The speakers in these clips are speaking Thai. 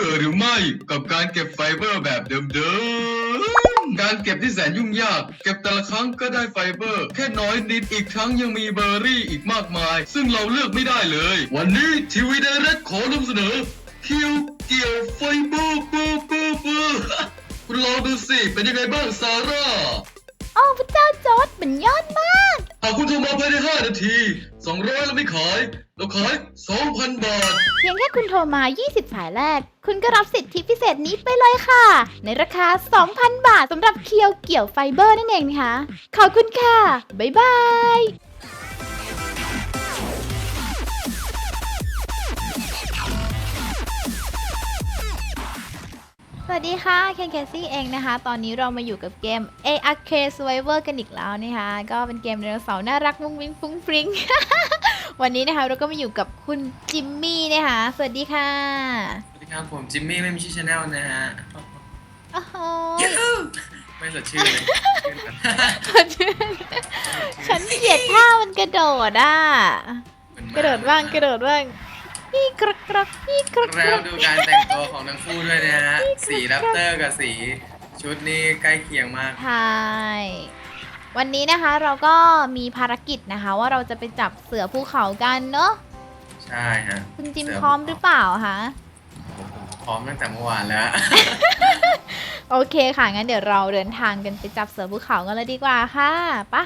บื่อหรือไม่กับการเก็บไฟเบอร์แบบเดิมๆ การเก็บที่แสนยุ่งยาก เก็บแต่ละครั้งก็ได้ไฟเบอร์ แค่น้อยนิดอีกทั้งยังมีเบอร์รี่อีกมากมาย ซึ่งเราเลือกไม่ได้เลย วันนี้ทีวีไดเรกขอนำเสนอคิวเกี่ยวไฟเบอร์เบอร์เบอร์เบอร์คุณลองดูสิเป็นยังไงบ้างซาร่า อ้พระเจ้าจอร์ดมันยอดมาก หากคุณโทรมาภายใน5นาที 200เราไม่ขาย เราขาย 2,000 บาท เพียงแค่คุณโทรมา 20 สายแรก คุณก็รับสิทธิพิเศษนี้ไปเลยค่ะ ในราคา 2,000 บาทสำหรับเคียวเกี่ยวไฟเบอร์นั่นเองนะคะ ขอบคุณค่ะ บ๊ายบาย วัสดีค่ะเคนเคซี่เองนะคะ ตอนนี้เรามาอยู่กับเกม A Arcade Survivor กันอีกแล้วนะคะ ก็เป็นเกมไดโนเสาร์น่ารักมุ้งมิ้งฟุ้งฟริ้ง วันนี้นะคะเราก็มาอยู่กับคุณจิมมี่นะคะ สวัสดีค่ะ สวัสดีครับผมจิมมี่ไม่มีชื่อชาแนลนะฮะโอ้โหไม่สดชื่อเลยฉันเกลียดท่ามันกระโดดอะ กระโดดบ้างกระโดดบ้างพี่กรักกรักพี่กรักกแล้รัวกดูการแต่งตัวของทั้งคู่ด้วยนะฮะ สีแรปเตอร์กับสีชุดนี่ใกล้เคียงมาก ใช่วันนี้นะคะเราก็มีภารกิจนะคะ ว่าเราจะไปจับเสือภูเขากันเนอะใช่ฮะคุณจิมเสือพร้อมหรือเปล่าคะผมพร้อมตั้งแต่เมื่อวานแล้ว โอเคค่ะงั้นเดี๋ยวเราเดินทางกันไปจับเสือภูเขากันเลยดีกว่าค่ะปะ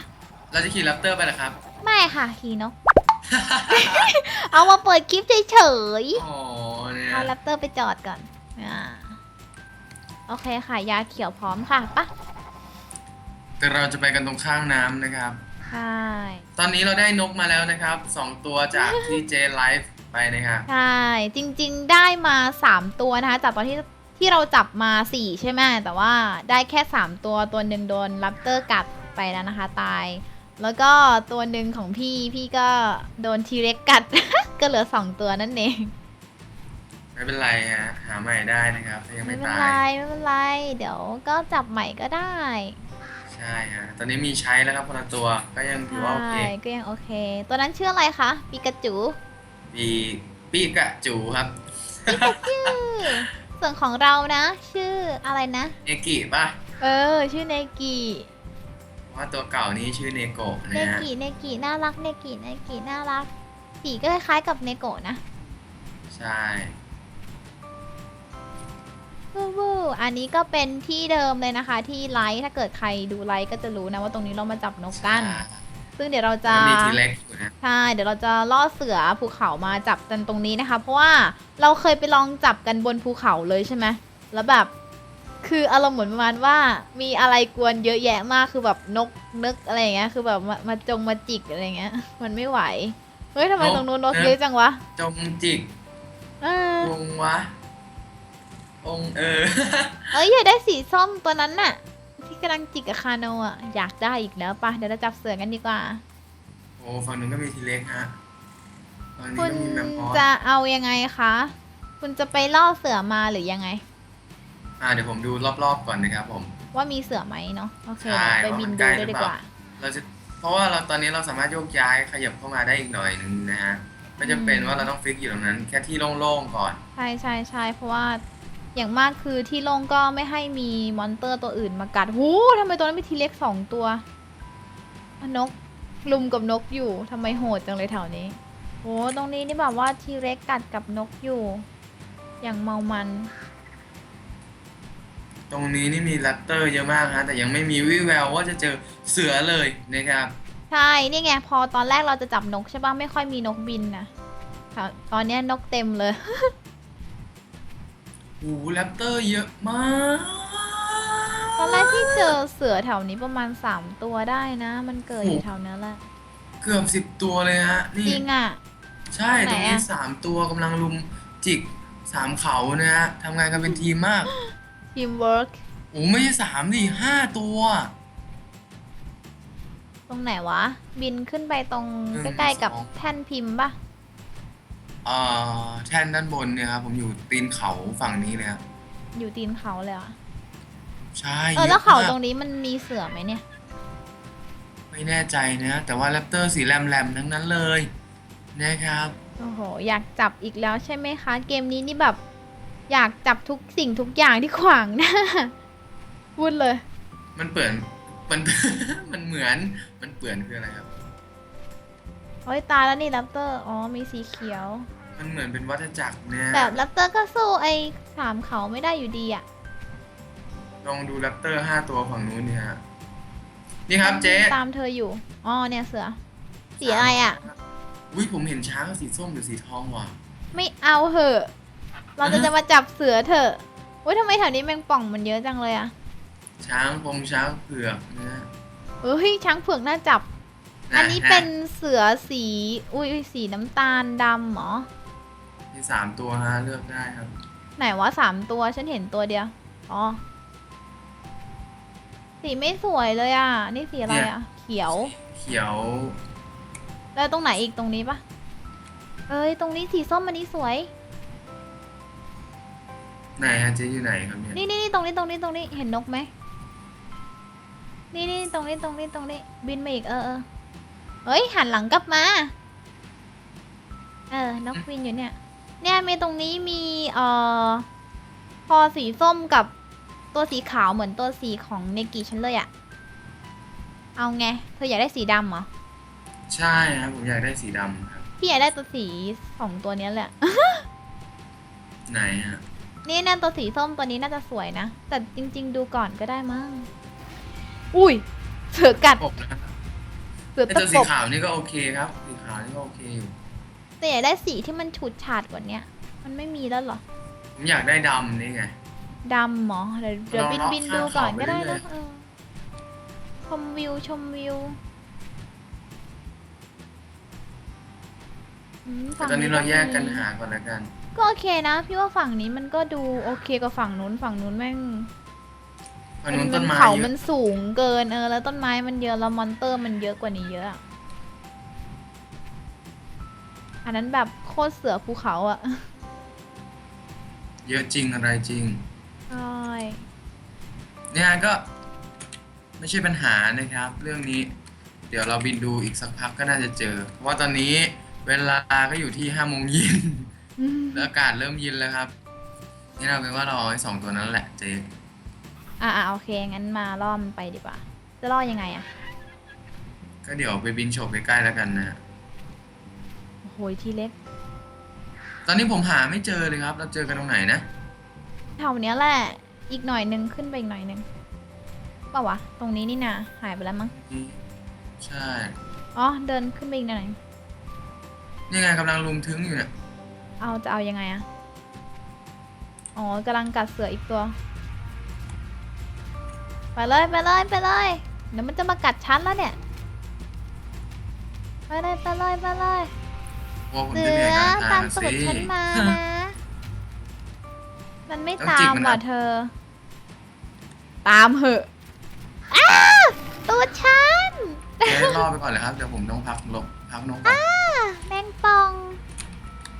เราจะขี่แรปเตอร์ไปเหรอครับ ไม่ค่ะฮีนก เอามาเปิดคลิปเฉยโอ้เนี่ๆยเอาแรปเตอร์ไปจอดก่อนอ่า โอเคค่ะ ยาเขียวพร้อมค่ะปะแต่เราจะไปกันตรงข้างน้ำนะครับ ใช่ตอนนี้เราได้นกมาแล้วนะครับสองตัวจากที่เจไลฟ์ไปนะครับใช่จริงๆได้มา 3 ตัวนะคะจากตอนที่ที่เราจับมา 4 ใช่ไหมแต่ว่าได้แค่ 3 ตัวตัวหนึ่งโดนแรปเตอร์กัดไปแล้วนะคะ ตาย แล้วก็ตัวหนึ่งของพี่พี่ก็โดนทีเร็กกัด ก็เหลือ 2 ตัวนั่นเอง ไม่เป็นไรฮะหาใหม่ได้นะครับถ้ายังไม่ไม่เป็นตาไรย ไม่เป็นไร เดี๋ยวก็จับใหม่ก็ได้ใช่ฮะตอนนี้มีใช้แล้วครับคนละตัวก็ยังถือว่าโอเคใช่ก็ยังโอเค ตัวนั้นชื่ออะไรคะปิกาจูมีปีกะจูครับชื่อ ส่วนของเรานะ ชื่ออะไรนะเอกิป่ะเออ ชื่อเนกิเพราะว่าตัวเก่านี้ชื่อเนโกะเนนะฮะกิเนกิน่ารักเนกิเนกิน่ารักสีก็คล้ายๆกับเนโกะนะ ใช่ วู้วู้อันนี้ก็เป็นที่เดิมเลยนะคะ ที่ไลท์ถ้าเกิดใครดูไลท์ก็จะรู้นะว่าตรงนี้เรามาจับนกกันใช่ซึ่งเดี๋ยวเราจะแล้วมีทีเล็กอยู่นะใช่เดี๋ยวเราจะล่อเสือภูเขามาจับกันตรงนี้นะคะ เพราะว่าเราเคยไปลองจับกันบนภูเขาเลยใช่ไหมแล้วแบบคืออารมณ์เหมือนประมาณว่ามีอะไรกวนเยอะแยะมากคือแบบนกนึกอะไรอย่างเงี้ยคือแบบมามาจงมาจิกอะไรอย่างเงี้ย มันไม่ไหวเฮ้ยทำไมตรงนู้นนกเยอะจังวะจงจิกเออวงวะ องค์เออ เอ้ยอยากได้สีส้มตัวนั้นน่ะ ที่กำลังจิกกับคาโนอะอยากได้อีกแล้วปะเดี๋ยวเราจับเสือกันดีกว่า โอ้ฝั่งนู้นก็มีทีเล็กฮะฝั่งนี้คุณก็มีแมมมอสจะเอายังไงคะ คุณจะไปล่อเสือมาหรือยังไง อ่าเดี๋ยวผมดูรอบๆก่อนนะครับผม ว่ามีเสือไหมเนาะโอเคใช่ไปบินว่ามันใกดูล้ด้วยหรือดีเปกล่าว่า เราจะเพราะว่าเราตอนนี้เราสามารถโยกย้ายขยับเข้ามาได้อีกหน่อยหนึงนะฮะไม่จำเป็นว่าเราต้องฟิกอยู่ตรงนั้น แค่ที่โล่งๆก่อน ใช่ใช่ใช่เพราะว่า อย่างมากคือที่โล่งก็ไม่ให้มีมอนเตอร์ตัวอื่นมากัดหูทำไมตัวนั้นมีทีเล็กสองตัวอะนกลุมกับนกอยู่ทำไมโหดจังเลยแถวนี้โอ้ตรงนี้นี่แบบว่าทีเล็กกัดกับนกอยู่ อย่างเมามัน ตรงนี้นี่มีแรปเตอร์เยอะมากฮะแต่ยังไม่มีวี่แววว่าจะเจอเสือเลยนะครับใช่นี่ไงพอตอนแรกเราจะจับนกใช่ป่ะไม่ค่อยมีนกบินนะค่ะตอนเนี้ยนกเต็มเลยโอ้โหแรปเตอร์เยอะมาก ตอนแรกที่เจอเสือแถวนี้ประมาณ3ตัวได้นะ มันเกิดอยู่แถวนั้นแหละ เกือบสิบตัวเลยฮะจนี่ริงอะ ใช่ไหนตรงนี้อะ สามตัวกำลังลุมจิกสามเขานะฮะทำงานกันเป็นทีมมาก ทีมเวิร์กโอ้ไม่ใช่สามดิห้าตัว ตรงไหนวะ บินขึ้นไปตรงหนึ่งใกล้ๆกับสอง แท่นพิมพ์ป่ะ เอ่อแท่นด้านบนเนี่ยครับผมอยู่ตีนเขาฝั่งนี้เลยครับอยู่ตีนเขาเลยเหรอะใช่เออแล้วเขายะมกตรงนี้มันมีเสือไหมเนี่ย ไม่แน่ใจนะ แต่ว่าแรปเตอร์สีแหลมๆทั้งนั้นเลยนะครับ โอ้โห อยากจับอีกแล้วใช่ไหมคะ เกมนี้นี่แบบ อยากจับทุกสิ่งทุกอย่างที่ขวางหน้าพูดเลย มันเปื่อนมัน มันเหมือนมันเปื่อนคืออะไรครับ โอ้ยตายแล้วนี่แรปเตอร์อ๋อมีสีเขียว มันเหมือนเป็นวัฏจักรเนี่ยแบบแรปเตอร์ก็สู้ไอ้สามเขาไม่ได้อยู่ดีอะลองดูแรปเตอร์ห้าตัวฝั่งนู้นเนี่ยฮะนี่ครับเจ๊ตามเธออยู่อ๋อเนี่ยเสือสีอะไรอะอุ้ยผมเห็นช้างสีส้มหรือสีทองว่ะไม่เอาเหอะ เราจะจะมาจับเสือเถอะอุ้ยทำไมแถวนี้แมงป่องมันเยอะจังเลยอะช้างพงช้างเผือกนะฮะเฮ้ยช้างเผือกน่าจับ อันนี้เป็นเสือสี อุ้ยสีน้ำตาลดำเหรอ มีสามตัวฮะเลือกได้ครับ ไหนวะสามตัวฉันเห็นตัวเดียว อ๋อ สีไม่สวยเลยอะ นี่สีอะไรเนี่ยอะ เขียว เขียว แล้วตรงไหนอีกตรงนี้ปะเอ้ย ตรงนี้สีส้มอันนี้สวย ไหนฮะเจ๊อยู่ไหนครับเนี่ยนี่นี่นี่ตรงนี้ตรงนี้ตรงนี้เห็นนกไหมนี่นี่ตรงนี้ตรงนี้ตรงนี้ บินมาอีกเออเออ เฮ้ย หันหลังกลับมา เออนกบินอยู่เนี่ย เนี่ยมีตรงนี้มีเอ่อพอสีส้มกับตัวสีขาวเหมือนตัวสีของเนกิฉันเลยอะเอาไง เธออยากได้สีดำเหรอ ใช่ครับผมอยากได้สีดำครับ พี่อยากได้ตัวสีสองตัวเนี้ยแหละ ไหนฮะนี่นะตัวสีส้มตัวนี้น่าจะสวยนะ แต่จริง ๆ ดูก่อนก็ได้มั้ง อุ้ย เสือกัดปกนะครับ เสือไอ้ตะตัวปสีบขาวนี่ก็โอเคครับ สีขาวนี่ก็โอเคอยู่ แต่อยากได้สีที่มันฉูดฉาดกว่าเนี้ย มันไม่มีแล้วเหรอผมอยากได้ดำนี่ไง ดำเหรอเดี๋ยวเดี๋ยวลองบินเลาะบินข้ามดูก่อนเขาไปก็ได้เรื่นะอยๆเออชมวิวชมวิวอืมแต่ฝั่งตอนนี้เราแยกกันมีหาก่อนแล้วกัน ก็โอเคนะ พี่ว่าฝั่งนี้มันก็ดูโอเคกว่าฝั่งนู้นฝั่งนู้นแม่ง ฝั่งนู้นต้นไม้เขาเยมัอะนสูงเกินเออแล้วต้นไม้มันเยอะแล้วมอนเตอร์มันเยอะกว่านี้เยอะอะอันนั้นแบบโคตรเสือภูเขาอะ เยอะจริงอะไรจริง ใช่เนี่ยก็ไม่ใช่ปัญหานะครับ เรื่องนี้ เดี๋ยวเราบินดูอีกสักพักก็น่าจะเจอ เพราะว่าตอนนี้เวลาก็อยู่ที่ห้าโมงเย็นอืมแล้วอากาศเริ่มเย็นแล้วครับ นี่เราเป็นว่าเราเอาไอ้สองตัวนั้นแหละเจ๊ อ่าอ่าโอเค งั้นมาล่อมนไปดีกว่า จะล่อยังไงอะก็เดี๋ยวไปบินโฉบใกล้ๆแล้วกันนะโอ้โหที่เล็กตอนนี้ผมหาไม่เจอเลยครับ เราเจอกันตรงไหนนะ แถวเนี้ยแหละ อีกหน่อยนึงขึ้นไปอีกหน่อยนึงเปล่าวะ ตรงนี้นี่นาหายไปแล้วมั้ง ใช่อ๋อ เดินขึ้นไปอีกหน่อยนี่ไงกำลังลุมทึ้งอยู่เนี่ยเอาจะเอายังไงอะอ๋อกำลังกัดเสืออีกตัว ไปเลยไปเลยไปเลยเดี๋ยวมันจะมากัดฉันแล้วเนี่ย ไปเลยไปเลยไปเลยว่าผมเสืจะเหนื่อยอกลางทาตางมอะสูสิตรฉันมานะ มันไม่ต้องตาจิกมมันว่ะนะเธอ ตามเหอะอ้าตัวฉันเดี๋ยวรอไปก่อนเลยครับ เดี๋ยวผมต้องพักลบพักนกก่อนแมงป่อง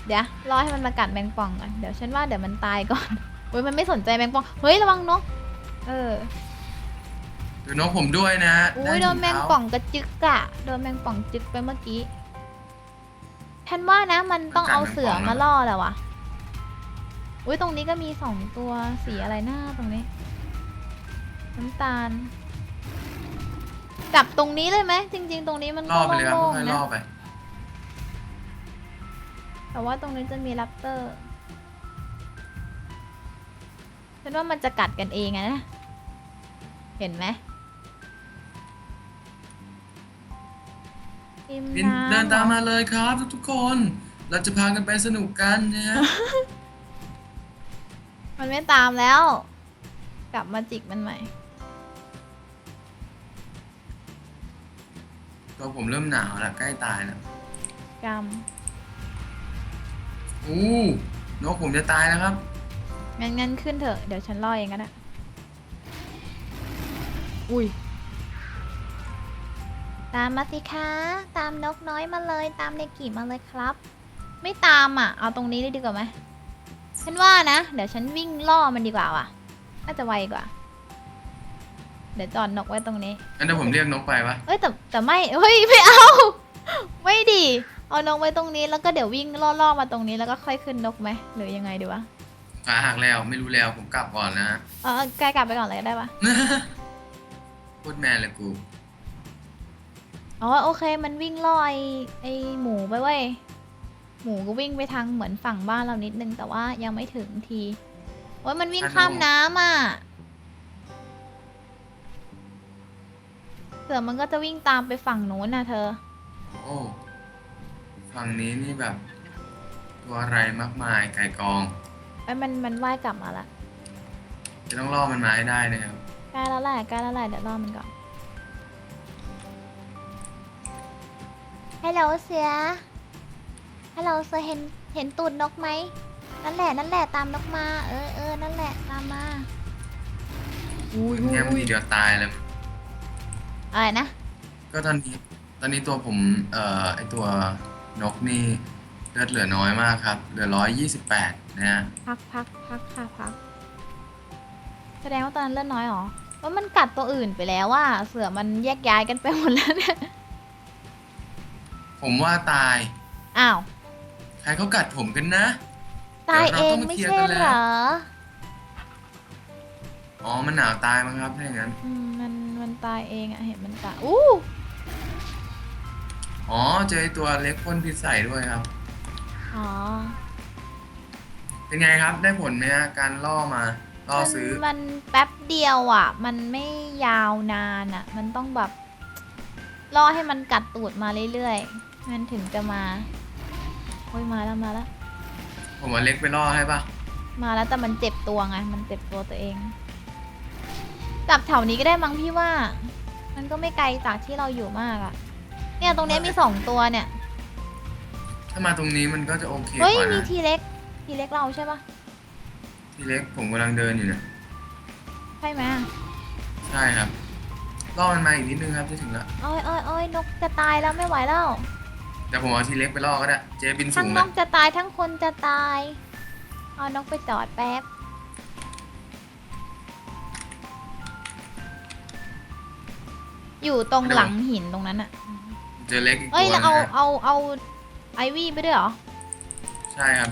เดี๋ยวรอให้มันมากัดแมงป่องก่อนเดี๋ยวฉันว่าเดี๋ยวมันตายก่อนเฮ้ยมันไม่สนใจแมงป่องเฮ้ยระวังนก เออ ดูนกผมด้วยนะอุ้ยได้โดถุนแมงเท้าป่องกระจึกอะโดนแมงป่องจึกไปเมื่อกี้ฉันว่านะมันต้องเอาเสือมาล่อแหละวะอุ้ยตรงนี้ก็มีสองตัวสีอะไรหน้าตรงนี้ น้ำตาล จับตรงนี้เลยไหมจริง ๆ ตรงนี้มันล่ก็อไปเลยครับโล่งค่อยๆๆล่นะอไปแต่ว่าตรงนี้จะมีแรปเตอร์ฉันว่ามันจะกัดกันเองอะนะ เห็นไหม ริมบินน้ำเดินตามหรอมาเลยครับ ทุกๆคน เราจะพากันไปสนุกกันนะฮะ มันไม่ตามแล้ว กลับมาจิกมันใหม่ ตัวผมเริ่มหนาวแล้วใกล้ตายแล้วกรรมอู้นกผมจะตายแล้วครับ งั้นงั้นขึ้นเถอะ เดี๋ยวฉันล่อเองก็ได้ อุ้ย ตามมาสิคะ ตามนกน้อยมาเลย ตามเด็กกี่มาเลยครับ ไม่ตามอะ เอาตรงนี้เลยดีกว่าไหมฉันว่านะ เดี๋ยวฉันวิ่งล่อมันดีกว่าว่ะ น่าจะไวกว่า เดี๋ยวจอดนกไว้ตรงนี้งั้นเดี๋ยวผมเรียกนกไปปะเอ้ยแต่แต่ไม่ เฮ้ยไม่เอา ไม่ดี เอานกไว้ตรงนี้แล้วก็เดี๋ยววิ่งล่อๆมาตรงนี้แล้วก็ค่อยขึ้นนกไหมหรือยังไงดีวะผขาหักแล้วไม่รู้แล้วผมกลับก่อนนะ เออใกล้กลับไปก่อนเลยได้ปะโคตรแมนเลยกู อ๋อโอเคมันวิ่งล่อไอไอหมูไปเว้ย หมูก็วิ่งไปทางเหมือนฝั่งบ้านเรานิดนึงแต่ว่ายังไม่ถึงทีโอ้ยมันวิ่งข้ามน้ำอะเสือมันก็จะวิ่งตามไปฝั่งโน้นน่ะเธอ โอ้ฝั่งนี้นี่แบบ ตัวอะไรมากมายไก่กองไอ้ยมันมันว่ายกลับมาละ จะต้องล่อมันมาให้ได้นะครับ ใกล้แล้วแหละใกล้แล้วแหละเดี๋ยวรอมันก่อน ฮัลโหลเสือฮัลโหลเสือเห็นเห็นตูดนกไหมนั่นแหละนั่นแหละตามนกมา เออเออนั่นแหละตามมาอุ้ยแง้มทีเดียวตายเลย อะไรนะก็ตอนนี้ตอนนี้ตัวผม เอ่อไอตัวนกนี่เลือดเหลือน้อยมากครับ เหลือร้อยยี่สิบแปดนะฮะพักพักพักค่ะพัก แสดงว่าตอนนั้นเลือดน้อยเหรอว่ามันกัดตัวอื่นไปแล้วว่าเสือมันแยกย้ายกันไปหมดแล้วเนี่ย ผมว่าตาย อ้าว ใครเขากัดผมกันนะ ตายเดี๋เอยวเราต้องงมาไม่เคลียร์ใช่กันแล้วเหรอ อ๋อ มันหนาวตายมั้งครับถ้าอย่างนั้น อืมมันมันตายเองอะเห็นมันตายอู้อ๋อ เจอไอ้ตัวเล็กพ่นพิษใส่ด้วยครับ อ๋อเป็นไงครับ ได้ผลไหมฮะ การล่อมา ล่อซื้อ มันมันแป๊บเดียวอะ มันไม่ยาวนานอะ มันต้องแบบรอให้มันกัดตูดมาเรื่อยๆ มันถึงจะมาโอ้ยมาแล้วมาแล้ว ผมว่าเล็กไปล่อให้ปะมาแล้วแต่มันเจ็บตัวไง มันเจ็บตัวตัวเอง จับแถวนี้ก็ได้มั้งพี่ว่า มันก็ไม่ไกลจากที่เราอยู่มากอะเนี่ยตรงเนี้ยมีสองตัวเนี่ย ถ้ามาตรงนี้มันก็จะโอเคเฮ้ยกว่ามีนะทีเล็ก ทีเล็กเราใช่ปะทีเล็กผมกำลังเดินอยู่เนี่ย ใช่ไหมใช่ครับล่อมันมาอีกนิดนึงครับจะถึงแล้วโอ้ยโอ้ยโอ้ยนกจะตายแล้วไม่ไหวแล้ว เดี๋ยวผมเอาทีเล็กไปล่อก็ได้ เจบินสูทั้งงนนะกจะตายทั้งคนจะตาย เอานกไปจอดแป๊บ อยู่ตรงหลังหินตรงนั้นอะเจอเล็กอีกตัเอ้ยวแล้วเอานะฮะเอาเอาไอวี่ไปด้วยเหรอใช่ครับ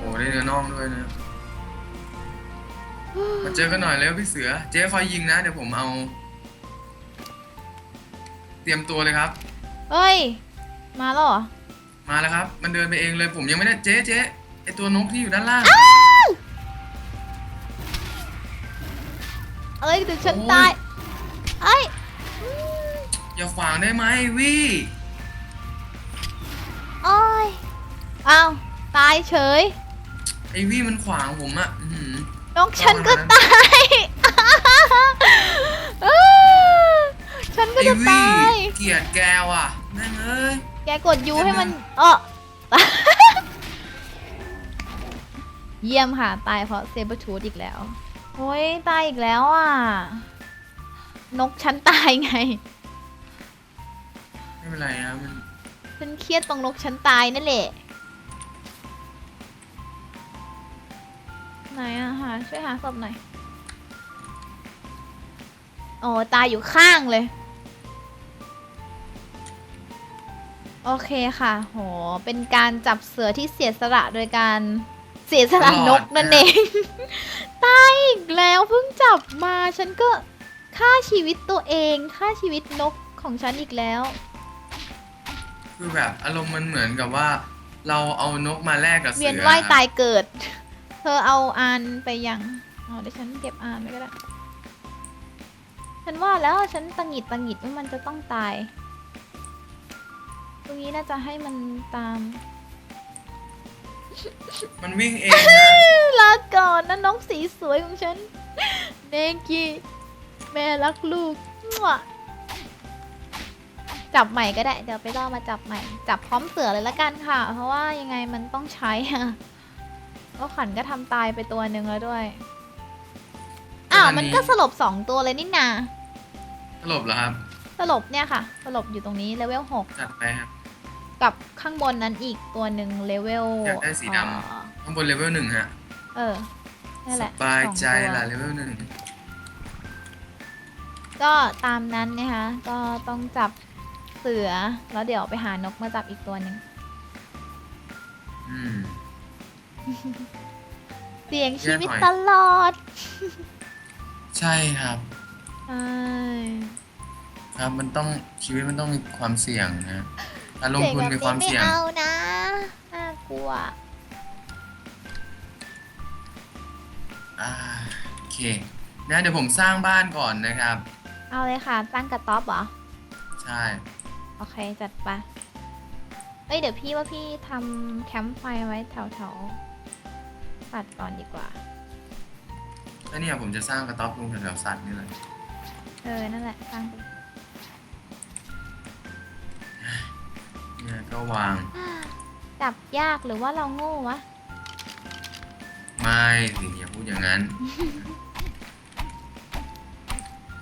โอ้ได้เนื้อน่องด้วยนะมาเจอกันหน่อยแล้วพี่เสือ เจ๊คอยยิงนะ เดี๋ยวผมเอา เตรียมตัวเลยครับเฮ้ย มาแล้วเหรอ มาแล้วครับ มันเดินไปเองเลยผมยังไม่ได้เจ๊เจ๊ไอตัวนกที่อยู่ด้านล่าง เอ้ยเดี๋ยวฉันโอ้ย ตาย เอ้ยอืมอย่าขวางได้ไหมวี่โอ้ยอ้าวตายเฉย ไอวี่มันขวางผมอะอื้อหือ น้องฉันก็ตายอ้า ฉันก็ไอจะวี่ตาย เกลียดแกว่ะแม่งเอ้ย แกกดยูให้มันเออ เยี่ยมค่ะ ตายเพราะเซเบอร์ชูดอีกแล้ว โอ้ย ตายอีกแล้วอะ นกฉันตายไง ไม่เป็นไรครับมันฉันเครียดตรงนกฉันตายนั่นแหละ ไหนอะหาช่วยหาศพหน่อย โอ้ตายอยู่ข้างเลย โอเคค่ะ โห เป็นการจับเสือที่เสียสละโดยการเสียสละนกนั่นเอง ตายอีกแล้วเพิ่งจับมา ฉันก็ฆ่าชีวิตตัวเองฆ่าชีวิตนกของฉันอีกแล้ว คือแบบอารมณ์มันเหมือนกับว่า เราเอานกมาแลกกับเสือเวียนว่ายครับตายเกิด เธอเอาอานไปยังอ๋อเดี๋ยวฉันเก็บอานไว้ก็ได้ ฉันว่าแล้วฉันตังหงิดตังหงิดว่ามันจะต้องตายต รงนี้น่าจะให้มันตามมันวิ่งเองนะลาก่อนนะน้องสีสวยของฉันเนกี้แม่รักลูกมั่วจับใหม่ก็ได้ เดี๋ยวไปล่อมาจับใหม่ จับพร้อมเสือเลยละกันค่ะ เพราะว่ายังไงมันต้องใช้อะก็ขันก็ทำตายไปตัวหนึ่งแล้วด้วย อ้าว มันก็สลบสองตัวเลยนี่นาสลบเหรอครับ สลบเนี่ยค่ะ สลบอยู่ตรงนี้เลเวลหกจัดไปครับ กับข้างบนนั้นอีกตัวหนึ่งเลเวลอยากได้สีดำเอ่อข้างบนเลเวลหนึ่งฮะเออนั่นสแหละบายใจสองตัวล่ะเลเวลหนึ่งก็ตามนั้นนะคะ ก็ต้องจับเสือ แล้วเดี๋ยวไปหานกมาจับอีกตัวหนึ่งอืม เสี่ยงชีวิตแย่หน่อย ตลอดใช่ครับ ใช่ครับมันต้องชีวิตมันต้องมีความเสี่ยงนะ การลงทุนมีความไม่เสี่ยงเอานะน่ากลัวอ่าโอเคนะเดี๋ยวผมสร้างบ้านก่อนนะครับ เอาเลยค่ะตั้งกระต๊อบเหรอ ใช่โอเค จัดไปเอ้ย เดี๋ยวพี่ว่าพี่ทำแคมป์ไฟไว้แถวๆตัดก่อนดีกว่า แล้วเนี่ยผมจะสร้างกระต๊อบลงแถวๆสัตว์นี่เลย เออ นั่นแหละตั้งไป เนี่ยก็วาง จับยากหรือว่าเราโง่วะ ไม่สิอย่าพูดอย่างนั้น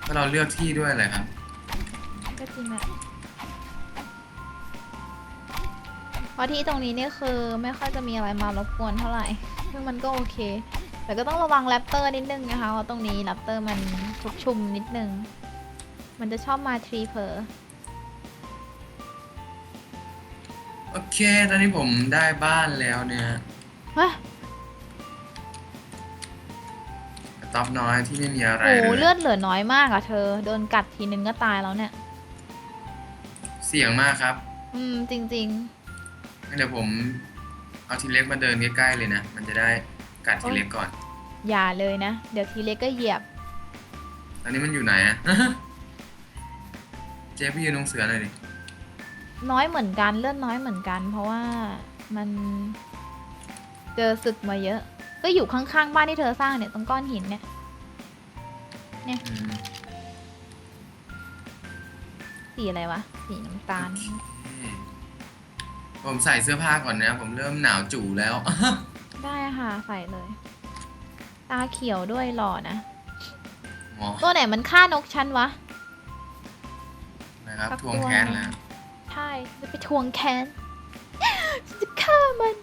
ก็เราเลือกที่ด้วยเลยครับ ก็จริงแหละเพราะที่ตรงนี้เนี่ยคือไม่ค่อยจะมีอะไรมารบกวนเท่าไหร่ ซึ่งมันก็โอเค แต่ก็ต้องระวังแรปเตอร์นิดนึงนะคะ เพราะตรงนี้แรปเตอร์มันชุกชุมนิดนึง มันจะชอบมาทรีเพอร์ โอเค ตอนนี้ผมได้บ้านแล้วเนี่ยเฮ้ยกระต๊อบน้อยที่ไม่มีอะไรโอ้โหเลยเลือดเหลือน้อยมากอะเธอ โดนกัดทีนึงก็ตายแล้วเนี่ย เสี่ยงมากครับอืม จริง งั้นเดี๋ยวผมเอาทีเล็กมาเดินใกล้ๆเลยนะ มันจะได้กัดทีเล็กก่อน ๆ อย่าเลยนะ เดี๋ยวทีเล็กก็เหยียบ ตอนนี้มันอยู่ไหนอะ เจ๊พี่ยืนตรงเสือหน่อยดิ น้อยเหมือนกันเลือดน้อยเหมือนกัน เพราะว่ามันเจอศึกมาเยอะ ก็อยู่ข้างๆบ้านที่เธอสร้างเนี่ยตรงก้อนหินเนี่ยอืมสีอะไรวะสีน้ำตาลโอเคผมใส่เสื้อผ้าก่อนนะ ผมเริ่มหนาวจู่แล้ว ได้ค่ะใส่เลย ตาเขียวด้วยหล่อนะหมอตัวไหนมันฆ่านกฉันวะ นะครับสักทวงตัวแค้นแล้วใช่จะไปทวงแค้นฉันจะฆ่ามัน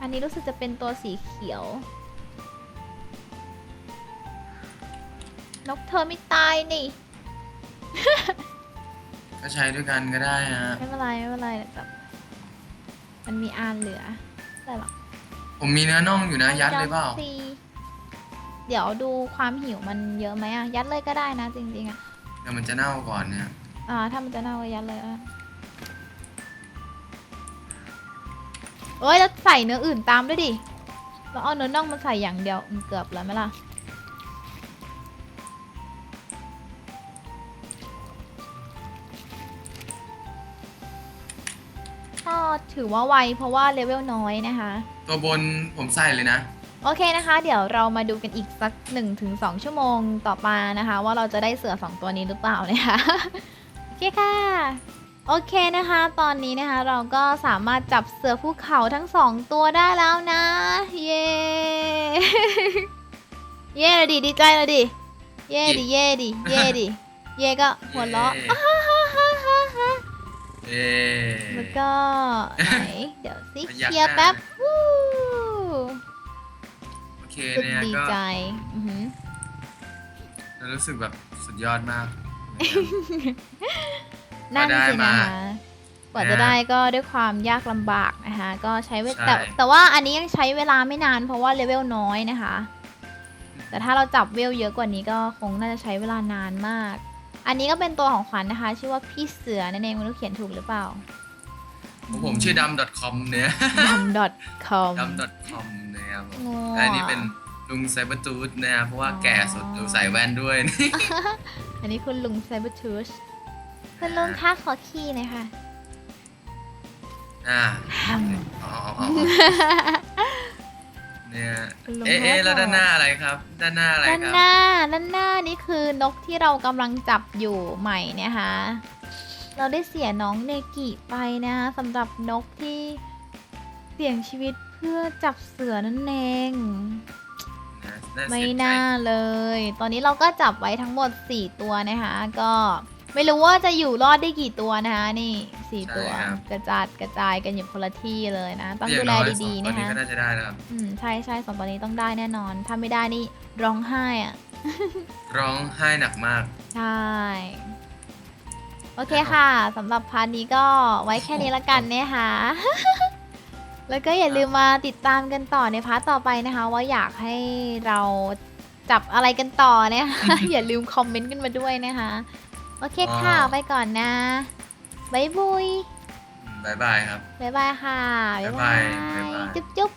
อันนี้รู้สึกจะเป็นตัวสีเขียวนกเธอไม่ตายนี่ ก็ใช้ด้วยกันก็ได้ฮะ ไม่เป็นไรไม่เป็นไรแต่แบบมันมีอานเหลืออะไรหรอกผมมีเนื้อน่องอยู่นะ ยัดเลยเปล่าจำสิเดี๋ยวดูความหิวมันเยอะไหมอะยัดเลยก็ได้นะจริงๆอะ เดี๋ยวมันจะเน่าก่อนเนี่ย อ่า ถ้ามันจะเน่าก็ยัดเลยอะเอ้ยแล้วใส่เนื้ออื่นตามด้วยดิเราเอาเนื้อน่องมาใส่อย่างเดียวอืมเกือบแล้วไหมล่ะ ก็ถือว่าไวเพราะว่าเลเวลน้อยนะคะ ตัวบนผมใส่เลยนะ โอเคนะคะ เดี๋ยวเรามาดูกันอีกสัก 1-2 ชั่วโมงต่อมานะคะ ว่าเราจะได้เสือ 2 ตัวนี้หรือเปล่านะคะโอ เคค่ะ โอเคนะคะ ตอนนี้นะคะเราก็สามารถจับเสือภูเขาทั้งสองตัวได้แล้วนะ เย้ เย้เลยดิดีใจเลยดิ เย้ดิเย้ดิเย้ดิเย้ก็หัวเราะเย้เอ๊ะแล้วก็ไหนเดี๋ยวสิประหยัดเคลียร์แป๊บหน้าวู้โอเคสุดเนี่ยดีก็ใจอือหือรู้สึกแบบสุดยอดมาก นั่นได้สิมานะคะกว่าจะได้ก็ด้วยความยากลำบากนะคะก็ใช้เวลาใช่แต่แต่ว่าอันนี้ยังใช้เวลาไม่นานเพราะว่าเลเวลน้อยนะคะ แต่ถ้าเราจับเวลเยอะกว่านี้ก็คงน่าจะใช้เวลานานมาก อันนี้ก็เป็นตัวของขวัญนะคะ ชื่อว่าพี่เสือนั่นเองไม่รู้เขียนถูกหรือเปล่าของผมชื่อดำ .com เนี่ยดำ .com ดำ .com นะครับผมงงและอันนี้เป็นลุงไซเบอร์ตูดนะครับเพราะว่าแก่สุดดูใส่แว่นด้วย อันนี้คุณลุงไซเบอร์ทูชคุณลุงคะขอขี้หน่อยค่ะ อ่าแฮมเอาเอาเอาเนี่ยคุณลุงเอ๊ะเอ๊ะเขาแล้วบอกด้านหน้าอะไรครับ ด้านหน้าอะไรด้านครับ หน้าด้านหน้านี่คือนกที่เรากำลังจับอยู่ใหม่นะคะเราได้เสียน้องเนกิไปนะคะสำหรับนกที่เสี่ยงชีวิตเพื่อจับเสือนั่นเองนะน่า ไม่เสียใจน่าเลย ตอนนี้เราก็จับไว้ทั้งหมด 4 ตัวนะคะ ก็ไม่รู้ว่าจะอยู่รอดได้กี่ตัวนะคะ นี่4ตัว กระจัดกระจายกันอยู่คนละที่เลยนะ ต้องดูแลดีๆตอนนะนี้คะก็น่าจะได้แล้วครับอืมใช่ใช่สองตัวนี้ต้องได้แน่นอน ถ้าไม่ได้นี่ร้องไห้อะร้องไห้หนักมาก ใช่ โอเคค่ะสำหรับพาร์ทนี้ก็ไว้แค่นี้ละกันนะคะ แล้วก็อย่าลืมมาติดตามกันต่อในพาร์ทต่อไปนะคะ ว่าอยากให้เราจับอะไรกันต่อเนี่ย อย่าลืมคอมเมนต์กันมาด้วยนะคะ โอเคค่ะอ๋อไปก่อนนะบ๊ายบุยบายบายครับ บ๊ายบายค่ะ บ๊ายบายบ๊ายบายจุ๊บจุ๊บ